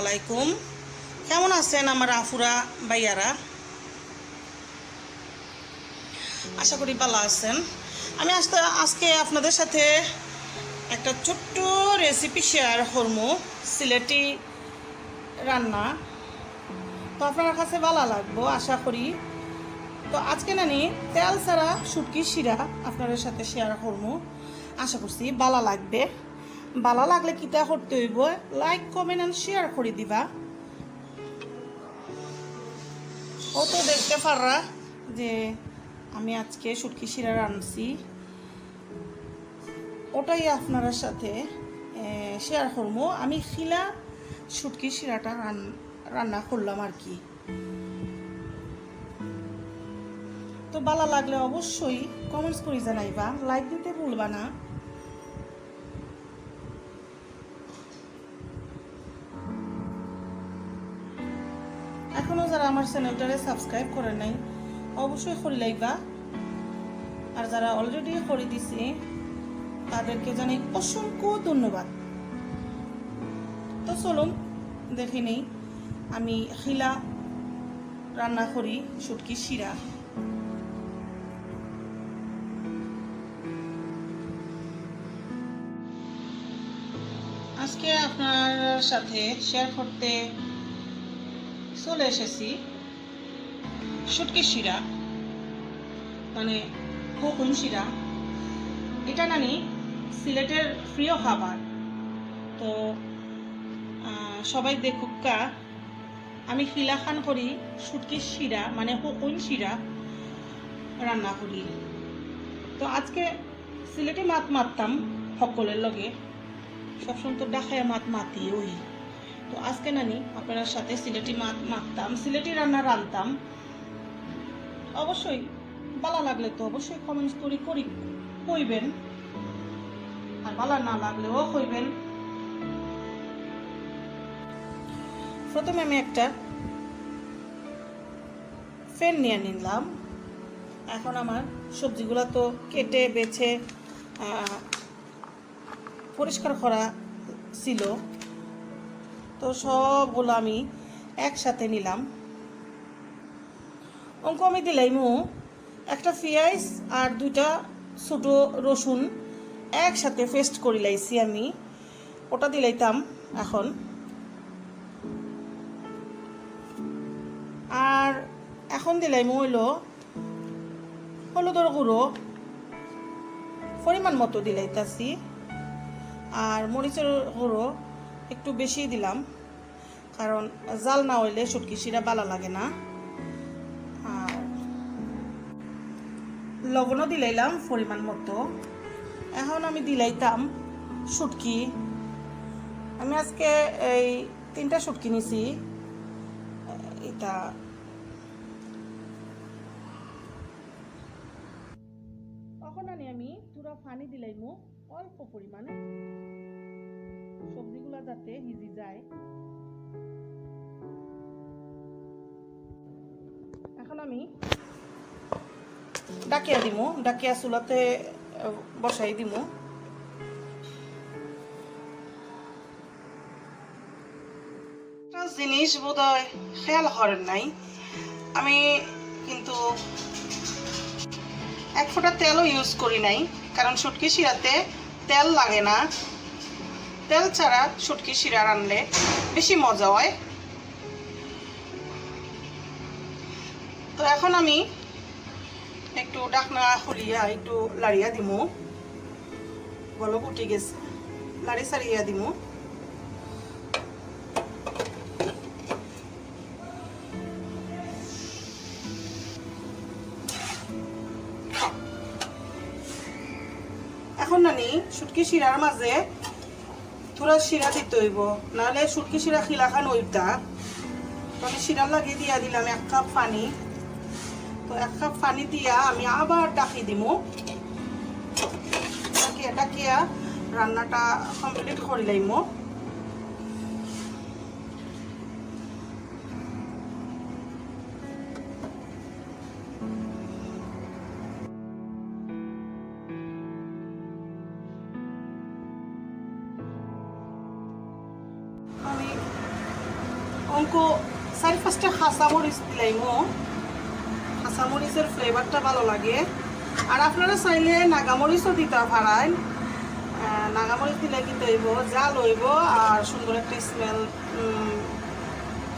আলাইকুম কেমন আছেন আমার আফুরা ভাইয়ারা? আশা করি ভালো আছেন। আমি আজকে আজকে আপনাদের সাথে একটা ছোট্ট রেসিপি শেয়ার করব, সিলেটি রান্না। তো আপনার কাছে ভালো লাগবো, আশা করি। তো আজকে নানি তেল ছাড়া শুটকি শিরা আপনাদের সাথে শেয়ার করব। আশা করছি ভালো লাগবে। ভালো লাগলে কিতা করতে হইব? লাইক কমেন্ট এন্ড শেয়ার করে দিবা। ও তো দেখতে পাররা যে আমি আজকে শুটকি শিরা রাঁধছি। ওটাই আপনার সাথে শেয়ার করব। আমি খিলা শুটকি শিরাটা রান- রান্না করলাম আর কি। তো ভালো লাগলে অবশ্যই কমেন্টস করে জানাইবা। লাইক দিতে ভুলবা না। এখনও যারা আমার চ্যানেলটারে সাবস্ক্রাইব করে নাই, অবশ্যই করে লাইবা আর যারা অলরেডি করে দিছে, তাদেরকে জানাই অসংখ্য ধন্যবাদ। তো চলুন, দেখে নেই, আমি শিলা রান্না করি, শুটকি, শিরা। আজকে আপনার সাথে শেয়ার করতে চলে এসেছি শুটকি শিরা মানে হুকুম শিরা। এটা নানি সিলেটের প্রিয় খাবার। তো সবাই দেখুকা আমি শিলাখান করি শুটকির শিরা মানে হুকুম শিরা রান্না করি। তো আজকে সিলেটে মাত মারতাম সকলের লগে। সবসময় তো ডাকায় মাত মাতি ওই। তো আজকে নানি আপনার সাথে সিলেটি মাত মাখতাম, সিলেটি রান্না রান্তাম অবশ্যই ভালো লাগলে তো অবশ্যই কমেন্টস করি করি, কইবেন। আর ভালো না লাগলেও কইবেন। প্রথমে আমি একটা ফ্যান নিয়ে নিলাম। এখন আমার সবজিগুলো তো কেটে, বেছে পরিষ্কার করা ছিল। তো সবগুলো আমি একসাথে নিলাম। অঙ্ক আমি দিলাইমু একটা পেঁয়াজ আর দুইটা ছোটো রসুন একসাথে পেস্ট করে লাইছি আমি। ওটা দিলাইতাম এখন। আর এখন দিলাইমু হইল হলুদের গুঁড়ো। পরিমাণ মতো দিলাইতাছি। আর মরিচের গুঁড়ো একটু বেশি দিলাম। কারণ জাল না হইলে শুটকি শিরা ভালো লাগে না। আর লবণও দিলাইলাম, পরিমাণ মতো। এখন আমি দিলাইতাম শুটকি। আমি আজকে এই তিনটা শুটকি নিছি। এটা তখন আনি আমি পুরো পানি দিলাইমু, অল্প পরিমাণে। সবজিগুলো যাতে হিজি যায়। এখন আমি ডাকিয়া দিমু, ডাকিয়া চুলাতে বসাই দিমু। জিনিস বোধ হয় খেয়াল করেন নাই। আমি কিন্তু এক ফোঁটা তেলও ইউজ করি নাই, কারণ শুটকি শিরাতে তেল লাগে না। তেল ছাড়া শুটকি শিরা রানলে বেশি মজা হয়। তো এখন আমি একটু ডাকনা খুলিয়া একটু লাড়িয়া দিমু। বলো উঠে গেছে। লাড়ি সারিয়া দিমু। এখন নানি শুটকি শিরার মাঝে থোড়া শিরা দিতে হইব। নাহলে সুটকি শিরা খিলাখান ওইটা তো। আমি শিরা লাগিয়ে দিয়া দিলাম এক কাপ পানি। তো এক কাপ পানি দিয়া আমি আবার ডাকি দিব। ডাকিয়া ডাকিয়া রান্নাটা কমপ্লিট করে লাইমু। অঙ্ক চারি পাঁচটা কাঁচামরিচ দিলাইমো কাঁচামরিচের ফ্লেভারটা ভালো লাগে। আর আপনারা চাইলে নাগামরিচও দিতে পারেন। নাগামরিচ দিলে কিন্তু হইব জাল হইব আর সুন্দর একটা স্মেল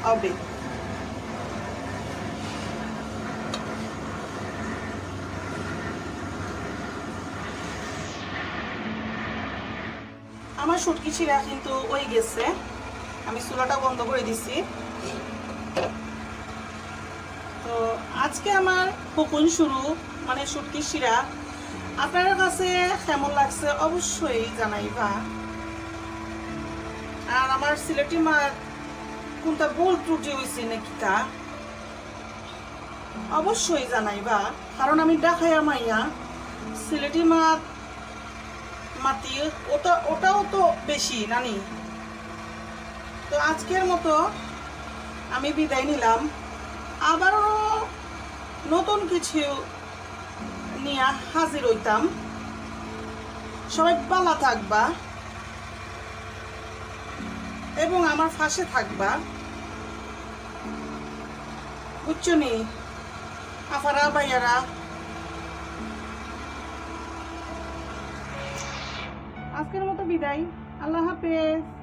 হবে আমার সুটকি ছিঁড়া কিন্তু ওই গেছে। আমি চুলাটা বন্ধ করে দিছি। তো আজকে আমার হুকুন শুরু মানে সুটকি শিরা। আপনার কাছে কেমন লাগছে অবশ্যই জানাই জানাইবা আর আমার সিলেটি মা কোনটা ভুল ত্রুটি হয়েছে নাকি তা, অবশ্যই জানাই জানাইবা কারণ আমি ডাকাইয়া মাইয়া, সিলেটি মাছ মাতি ওটা ওটাও তো বেশি নানি। তো আজকের মতো আমি বিদায় নিলাম। আবারও নতুন কিছু নিয়ে হাজির হইতাম। সবাই ভালো থাকবা এবং আমার পাশে থাকবা। বুঝছ নি আফারা, ভাইয়ারা। আজকের মতো বিদায়। আল্লাহ হাফেজ।